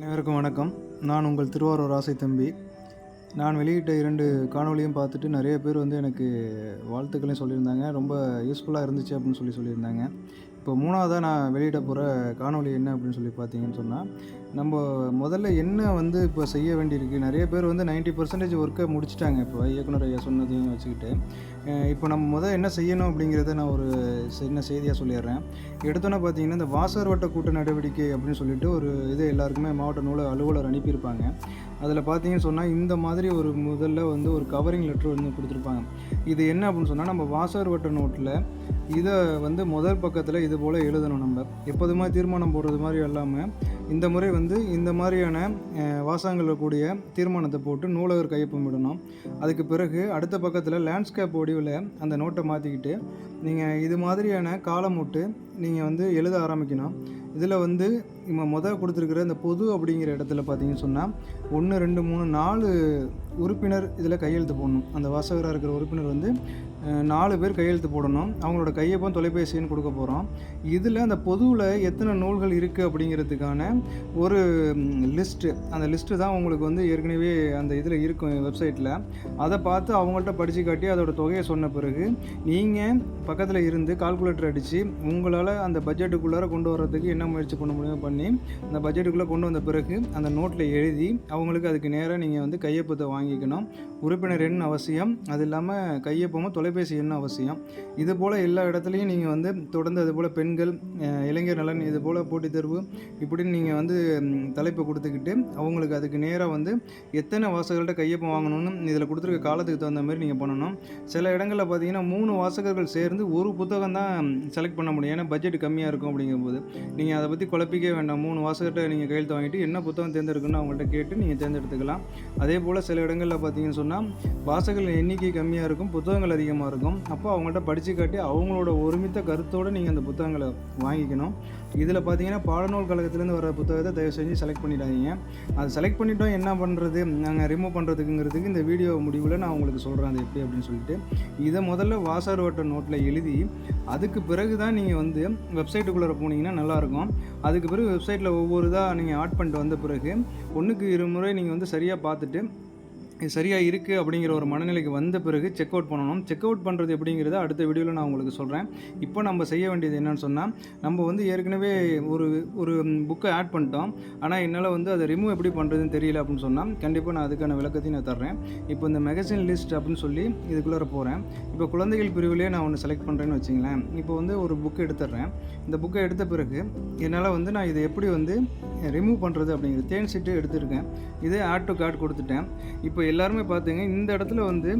அனைவருக்கும் வணக்கம். நான் உங்கள் திருவாரூர் ஆசை தம்பி. நான் வெளியிட்ட இரண்டு காணொளியும் பார்த்துட்டு நிறைய பேர் வந்து எனக்கு வாழ்த்துக்களையும் சொல்லியிருந்தாங்க. ரொம்ப யூஸ்ஃபுல்லாக இருந்துச்சு அப்படின்னு சொல்லி சொல்லியிருந்தாங்க. இப்போ மூணாவதாக நான் வெளியிட போகிற காணொளி என்ன அப்படின்னு சொல்லி பார்த்தீங்கன்னு சொன்னால் நம்ம முதல்ல என்ன வந்து இப்போ செய்ய வேண்டியிருக்கு? நிறைய பேர் வந்து 90% பர்சன்டேஜ் ஒர்க்கை முடிச்சிட்டாங்க இப்போ இயக்குனர் ஐயா சொன்னதையும் வச்சுக்கிட்டு. இப்போ நம்ம முதல் என்ன செய்யணும் அப்படிங்கிறத நான் ஒரு சின்ன செய்தியாக சொல்லிடுறேன். எடுத்தோன்னே பார்த்தீங்கன்னா இந்த வாசர் வட்ட கூட்ட நடவடிக்கை அப்படின்னு சொல்லிட்டு ஒரு இது எல்லாருக்குமே மாவட்ட நூல அலுவலர் அனுப்பியிருப்பாங்க. அதில் பார்த்தீங்கன்னு சொன்னால் இந்த மாதிரி ஒரு முதல்ல வந்து ஒரு கவரிங் லெட்ரு வந்து கொடுத்துருப்பாங்க. இது என்ன அப்படின்னு சொன்னால் நம்ம வாசர் வட்ட நோட்டில் இதை வந்து முதல் பக்கத்தில் இது போல் எழுதணும் நம்ம. எப்போதுமே தீர்மானம் போடுறது மாதிரி இல்லாமல் இந்த முறை வந்து இந்த மாதிரியான வாசகங்களில் கூடிய தீர்மானத்தை போட்டு நூலகர் கையொப்பம் விடணும். அதுக்கு பிறகு அடுத்த பக்கத்தில் லேண்ட்ஸ்கேப் ஒடிவில் அந்த நோட்டை மாற்றிக்கிட்டு நீங்கள் இது மாதிரியான காலம் விட்டு நீங்கள் வந்து எழுத ஆரம்பிக்கணும். இதில் வந்து நம்ம முதல் கொடுத்துருக்குற இந்த பொது அப்படிங்கிற இடத்துல பார்த்தீங்கன்னு சொன்னால் ஒன்று ரெண்டு மூணு நாலு உறுப்பினர் இதில் கையெழுத்து போடணும். அந்த வாசகராக இருக்கிற உறுப்பினர் வந்து நாலு பேர் கையெழுத்து போடணும். அவங்களோட கையொப்பம் தொலைபேசின்னு கொடுக்க போகிறோம் இதில் அந்த பொதுவில் எத்தனை நூல்கள் இருக்குது அப்படிங்கிறதுக்கான ஒரு லிஸ்ட்டு அந்த லிஸ்ட்டு தான் உங்களுக்கு வந்து ஏற்கனவே அந்த இதில் இருக்கும் வெப்சைட்டில் அதை பார்த்து அவங்கள்ட்ட படித்து காட்டி அதோடய தொகையை சொன்ன பிறகு நீங்கள் பக்கத்தில் இருந்து கால்குலேட்டர் அடித்து உங்களால் அந்த பட்ஜெட்டுக்குள்ளார கொண்டு வர்றதுக்கு என்ன முயற்சி பண்ண முடியுமோ பண்ணி அந்த பட்ஜெட்டுக்குள்ளே கொண்டு வந்த பிறகு அந்த நோட்டில் எழுதி அவங்களுக்கு அதுக்கு நேராக நீங்கள் வந்து கையொப்பத்தை வாங்கிக்கணும். உறுப்பினர் எண் அவசியம். அது இல்லாமல் கையொப்பமும் தொலைபேசி எண் அவசியம். இது போல் எல்லா இடத்துலையும் நீங்கள் வந்து தொடர்ந்து அது போல் பெண்கள் இளைஞர் நலன் இது போல் போட்டித் தேர்வு இப்படின்னு நீங்கள் வந்து தலைப்பை கொடுத்துக்கிட்டு அவங்களுக்கு அதுக்கு நேராக வந்து எத்தனை வாசகர்கள்ட்ட கையொப்பம் வாங்கணும்னு இதில் கொடுத்துருக்க காலத்துக்கு தகுந்த மாதிரி நீங்கள் பண்ணணும். சில இடங்களில் பார்த்தீங்கன்னா மூணு வாசகர்கள் சேர்ந்து ஒரு புத்தகம் தான் செலக்ட் பண்ண முடியும். ஏன்னா பட்ஜெட் கம்மியாக இருக்கும் அப்படிங்கும்போது நீங்கள் அதை பற்றி குழப்பிக்கவே வேண்டாம். மூணு வாசகர்கிட்ட நீங்கள் கையெழுத்து வாங்கிட்டு என்ன புத்தகம் தேர்ந்தெடுக்கணும்னு அவங்கள்ட்ட கேட்டு நீங்கள் தேர்ந்தெடுத்துக்கலாம். அதே போல் சில இடங்களில் பார்த்தீங்கன்னு சொன்னால் வாசகர்கள் எண்ணிக்கை கம்மியாக இருக்கும் புத்தகங்கள் அதிகமாக இருக்கும். அப்போ அவங்கள்ட்ட படித்து காட்டி அவங்களோட ஒருமித்த கருத்தோடு நீங்கள் அந்த புத்தகங்களை வாங்கிக்கணும். இதில் பார்த்தீங்கன்னா பாடநூல் கழகத்துலேருந்து வர புத்தகத்தை தயவு செஞ்சு செலக்ட் பண்ணிடாதீங்க. அதை செலக்ட் பண்ணிட்டோம் என்ன பண்ணுறது நாங்கள் ரிமூவ் பண்ணுறதுக்குங்கிறதுக்கு இந்த வீடியோ முடிவில் நான் உங்களுக்கு சொல்கிறேன் அது எப்படி அப்படின்னு சொல்லிட்டு. இதை முதல்ல வாசர் வட்ட நோட்டில் எழுதி அதுக்கு பிறகு தான் நீங்கள் வந்து வெப்சைட்டுக்குள்ளே போனீங்கன்னா நல்லாயிருக்கும். அதுக்கு பிறகு வெப்சைட்டில் ஒவ்வொரு இதாக நீங்கள் ஆட் பண்ணிட்டு வந்த பிறகு ஒன்றுக்கு இருமுறை நீங்கள் வந்து சரியாக பார்த்துட்டு இது சரியாக இருக்குது அப்படிங்கிற ஒரு மனநிலைக்கு வந்த பிறகு செக் அவுட் பண்ணணும். செக் அவுட் பண்ணுறது எப்படிங்கிறத அடுத்த வீடியோவில் நான் உங்களுக்கு சொல்கிறேன் இப்போ நம்ம செய்ய வேண்டியது என்னன்னு சொன்னால் நம்ம வந்து ஏற்கனவே ஒரு ஒரு புக்கை ஆட் பண்ணிட்டோம். ஆனால் என்னால் வந்து அதை ரிமூவ் எப்படி பண்ணுறதுன்னு தெரியல அப்படின்னு சொன்னால் கண்டிப்பாக நான் அதுக்கான விளக்கத்தையும் நான் தர்றேன். இப்போ இந்த மெகசின் லிஸ்ட் அப்படின்னு சொல்லி இதுக்குள்ளார போகிறேன் இப்போ குழந்தைகள் பிரிவிலே நான் ஒன்று செலக்ட் பண்ணுறேன்னு வச்சிங்களேன். இப்போ வந்து ஒரு புக் எடுத்துடுறேன். இந்த புக்கை எடுத்த பிறகு என்னால் வந்து நான் இதை எப்படி வந்து ரிமூவ் பண்ணுறது அப்படிங்கிறது தேன் சீட்டு எடுத்திருக்கேன். இதே ஆட்டோ கார்டு கொடுத்துட்டேன். இப்போ எல்லாருமே பார்த்துங்க இந்த இடத்துல வந்து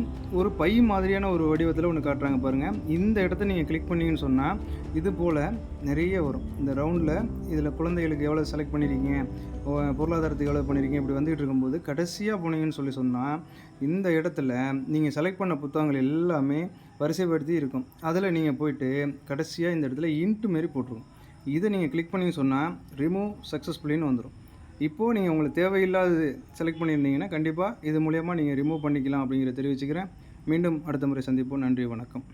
ஒரு பை மாதிரியான ஒரு வடிவத்தில் ஒன்று காட்டுறாங்க பாருங்கள் இந்த இடத்த நீங்கள் கிளிக் பண்ணிங்கன்னு சொன்னால் இது போல் நிறைய வரும். இந்த ரவுண்டில் இதில் குழந்தைகளுக்கு எவ்வளோ செலக்ட் பண்ணியிருக்கீங்க பொருளாதாரத்துக்கு எவ்வளோ பண்ணியிருக்கீங்க இப்படி வந்துகிட்டு இருக்கும்போது கடைசியாக போனீங்கன்னு சொல்லி சொன்னால் இந்த இடத்துல நீங்கள் செலக்ட் பண்ண புத்தகங்கள் எல்லாமே வரிசைப்படுத்தி இருக்கும். அதில் நீங்கள் போயிட்டு கடைசியாக இந்த இடத்துல இன்ட்டு மாரி போட்டுருவோம் இதை நீங்கள் கிளிக் பண்ணி சொன்னால் ரிமூவ் சக்ஸஸ்ஃபுல்லின்னு வந்துடும் இப்போது நீங்கள் உங்களுக்கு தேவையில்லாதது செலக்ட் பண்ணியிருந்தீங்கன்னா கண்டிப்பாக இது மூலயமா நீங்கள் ரிமூவ் பண்ணிக்கலாம் அப்படிங்கிற தெரிவிச்சுக்கிறேன். மீண்டும் அடுத்த முறை சந்திப்போம். நன்றி வணக்கம்.